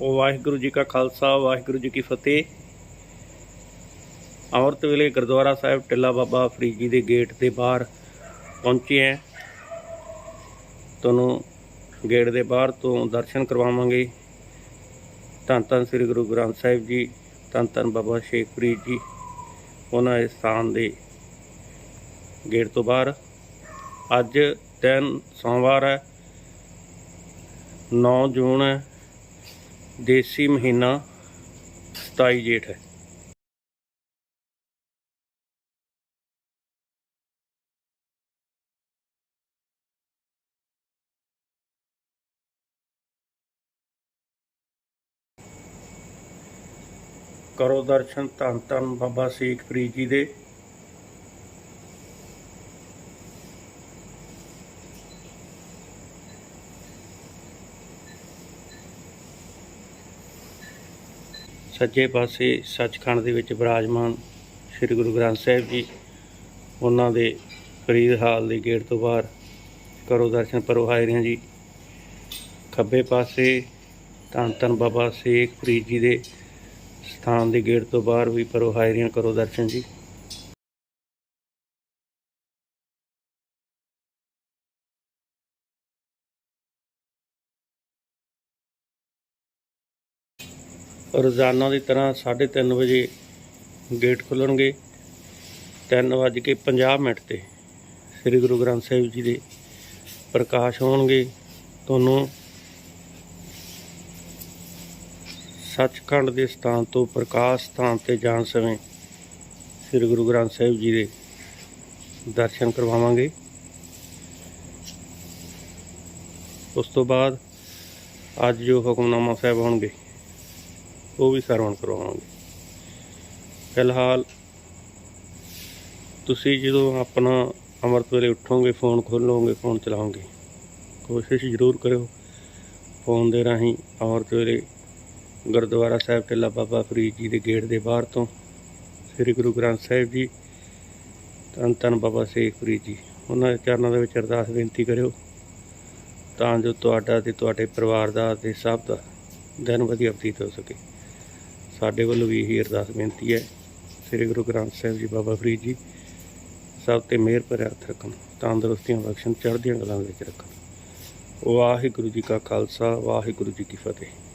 ਵਾਹਿਗੁਰੂ ਜੀ ਕਾ ਖਾਲਸਾ, ਵਾਹਿਗੁਰੂ ਜੀ ਕੀ ਫਤਿਹ। ਅੰਮ੍ਰਿਤ ਵੇਲੇ ਗੁਰਦੁਆਰਾ ਸਾਹਿਬ ਟਿੱਲਾ ਬਾਬਾ ਫਰੀਦ ਜੀ ਦੇ ਗੇਟ ਦੇ ਬਾਹਰ ਪਹੁੰਚੇ ਹੈ। ਤੁਹਾਨੂੰ ਗੇਟ ਦੇ ਬਾਹਰ ਤੋਂ ਦਰਸ਼ਨ ਕਰਵਾਵਾਂਗੇ। ਧੰਨ ਧੰਨ ਸ੍ਰੀ ਗੁਰੂ ਗ੍ਰੰਥ ਸਾਹਿਬ ਜੀ, ਧੰਨ ਧੰਨ ਬਾਬਾ ਸ਼ੇਖ ਫਰੀਦ ਜੀ, ਉਹਨਾਂ ਦੇ ਸਥਾਨ ਦੇ ਗੇਟ ਤੋਂ ਬਾਹਰ। ਅੱਜ ਦਿਨ ਸੋਮਵਾਰ ਹੈ 9 ਜੂਨ ਹੈ ਦੇਸੀ ਮਹੀਨਾ 27 ਜੇਠ ਹੈ। ਕਰੋ ਦਰਸ਼ਨ ਧੰਨ ਧੰਨ ਬਾਬਾ ਸ਼ੇਖ ਫਰੀਦ ਜੀ ਦੇ। ਸੱਜੇ ਪਾਸੇ ਸੱਚਖੰਡ ਦੇ ਵਿੱਚ ਬਿਰਾਜਮਾਨ ਸ੍ਰੀ ਗੁਰੂ ਗ੍ਰੰਥ ਸਾਹਿਬ ਜੀ, ਉਹਨਾਂ ਦੇ ਫਰੀਦ ਹਾਲ ਦੇ ਗੇਟ ਤੋਂ ਬਾਹਰ ਕਰੋ ਦਰਸ਼ਨ, ਪਰੋ ਹਾਜ਼ਰੀਆਂ ਜੀ। ਖੱਬੇ ਪਾਸੇ ਧੰਨ ਧੰਨ ਬਾਬਾ ਸ਼ੇਖ ਫਰੀਦ ਜੀ ਦੇ ਸਥਾਨ ਦੇ ਗੇਟ ਤੋਂ ਬਾਹਰ ਵੀ ਪਰੋ ਹਾਜ਼ਰੀਆਂ ਕਰੋ ਦਰਸ਼ਨ ਜੀ। ਰੋਜ਼ਾਨਾ ਦੀ ਤਰ੍ਹਾਂ 3:30 ਵਜੇ ਗੇਟ ਖੁੱਲਣਗੇ 3:50 ਮਿੰਟ ਤੇ ਸ੍ਰੀ ਗੁਰੂ ਗ੍ਰੰਥ ਸਾਹਿਬ ਜੀ ਦੇ ਪ੍ਰਕਾਸ਼ ਹੋਣਗੇ। ਤੁਹਾਨੂੰ ਸੱਚਖੰਡ ਦੇ ਸਥਾਨ ਤੋਂ ਪ੍ਰਕਾਸ਼ ਸਥਾਨ ਤੇ ਜਾਣ ਸਮੇਂ ਸ੍ਰੀ ਗੁਰੂ ਗ੍ਰੰਥ ਸਾਹਿਬ ਜੀ ਦੇ ਦਰਸ਼ਨ ਕਰਵਾਵਾਂਗੇ। ਉਸ ਤੋਂ ਬਾਅਦ ਅੱਜ ਜੋ ਹੁਕਮਨਾਮਾ ਸਾਹਿਬ ਹੋਣਗੇ ਉਹ ਵੀ ਸਰਵਣ ਕਰਵਾਵਾਂਗੇ। ਫਿਲਹਾਲ ਤੁਸੀਂ ਜਦੋਂ ਆਪਣਾ ਅੰਮ੍ਰਿਤ ਵੇਲੇ ਉੱਠੋਗੇ, ਫੋਨ ਖੋਲੋਗੇ, ਫੋਨ ਚਲਾਓਗੇ, ਕੋਸ਼ਿਸ਼ ਜ਼ਰੂਰ ਕਰਿਓ ਫੋਨ ਦੇ ਰਾਹੀਂ ਅੰਮ੍ਰਿਤ ਵੇਲੇ ਗੁਰਦੁਆਰਾ ਸਾਹਿਬ ਟਿੱਲਾ ਬਾਬਾ ਫਰੀਦ ਜੀ ਦੇ ਗੇਟ ਦੇ ਬਾਹਰ ਤੋਂ ਸ੍ਰੀ ਗੁਰੂ ਗ੍ਰੰਥ ਸਾਹਿਬ ਜੀ, ਧੰਨ ਧੰਨ ਬਾਬਾ ਸ਼ੇਖ ਫਰੀਦ ਜੀ। ਉਹਨਾਂ ਦੇ ਚਰਨਾਂ ਦੇ ਵਿੱਚ ਅਰਦਾਸ ਬੇਨਤੀ ਕਰਿਓ ਤਾਂ ਜੋ ਤੁਹਾਡਾ ਤੇ ਤੁਹਾਡੇ ਪਰਿਵਾਰ ਦਾ ਤੇ ਸਭ ਦਾ ਦਿਨ ਵਧੀਆ ਬਤੀਤ ਹੋ ਸਕੇ। ਸਾਡੇ ਵੱਲੋਂ ਵੀ ਇਹੀ ਅਰਦਾਸ ਬੇਨਤੀ ਹੈ। ਸ੍ਰੀ ਗੁਰੂ ਗ੍ਰੰਥ ਸਾਹਿਬ ਜੀ, ਬਾਬਾ ਫਰੀਦ ਜੀ, ਸਭ ਤੇ ਮਿਹਰ ਭਰਿਆ ਹੱਥ ਰੱਖਣ, ਤੰਦਰੁਸਤੀਆਂ ਬਖਸ਼ਣ, ਚੜ੍ਹਦੀਆਂ ਕਲਾਂ ਵਿੱਚ ਰੱਖਣ। ਵਾਹਿਗੁਰੂ ਜੀ ਕਾ ਖਾਲਸਾ, ਵਾਹਿਗੁਰੂ ਜੀ ਕੀ ਫਤਿਹ।